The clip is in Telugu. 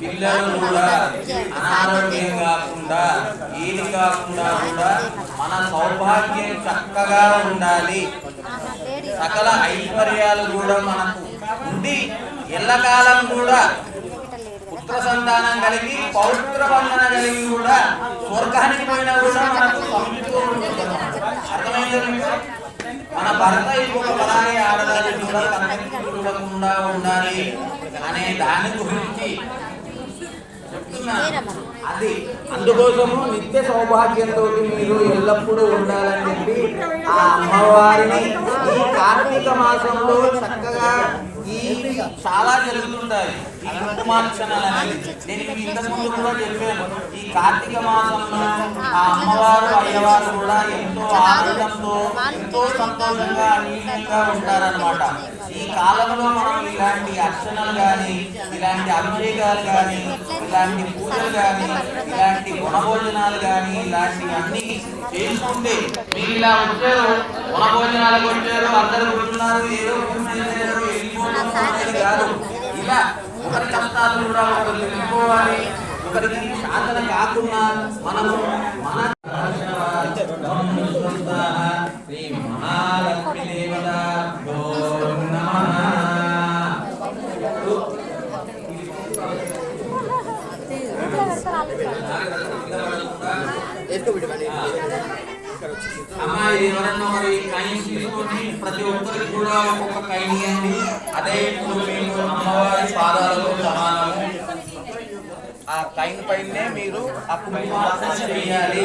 పిల్లలు కూడా అనారోగ్యం కాకుండా ఏది కాకుండా కూడా మన సౌభాగ్యం చక్కగా ఉండాలి. సకల ఐశ్వర్యాలు కూడా మనకు ఉండి ఎల్లకాలం కూడా పుత్ర సంతానం కలిగి పౌత్ర బంధన కలిగి కూడా స్వర్గానికి పోయినా కూడా మనకు సంతృప్తిగా ఉంటుంది. అర్థమైందా మీకు? మన భర్త ఇంకొక పరాయి ఆడదాన్ని కూడా కన్నెత్తి ఉండాలి అనే దాని గురించి అది అందుకోసము నిత్య సౌభాగ్యంతో మీరు ఎల్లప్పుడూ ఉండాలని చెప్పి ఆ అమ్మవారిని ఈ కార్తీక మాసంలో చక్కగా ఈ చాలా జరుగుతుంటాయి. ఈ అనేది నేను ఇంతకు ముందు కూడా చెప్పాను. ఈ కార్తీక మాసంలో ఆ అమ్మవారు అయ్యవారు కూడా ఎంతో ఆనందంతో ఎంతో సంతోషంగా అన్యూన్యంగా ఉంటారన్నమాట. ఈ కాలంలో మనం ఇలాంటి అర్చనలు కానీ ఇలాంటి అభిషేకాలు కానీ ఇలాంటి పూజలు కానీ ఇలాంటి వనభోజనాలు కానీ ఇలాంటివన్నీ చేసుకుంటే మీరు ఇలా వచ్చారు గుణభోజనాలకు వచ్చారు అందరూ కూర్చున్నారు ఇలా ఒకరి కష్టాలు కూడా ఒకరు తెలుసుకోవాలి ఒకరికి సాధన కాకుండా మనము మన శ్రీ మహాలక్ష్మి దేవతాభ్యో అమ్మాయి ఎవరన్నా మరి కైన్స్ తీసుకొని ప్రతి ఒక్కరికి కూడా ఒక్కొక్క కైన్ అదే ఇప్పుడు లైన్ పైనే మీరు ఆ చేయాలి.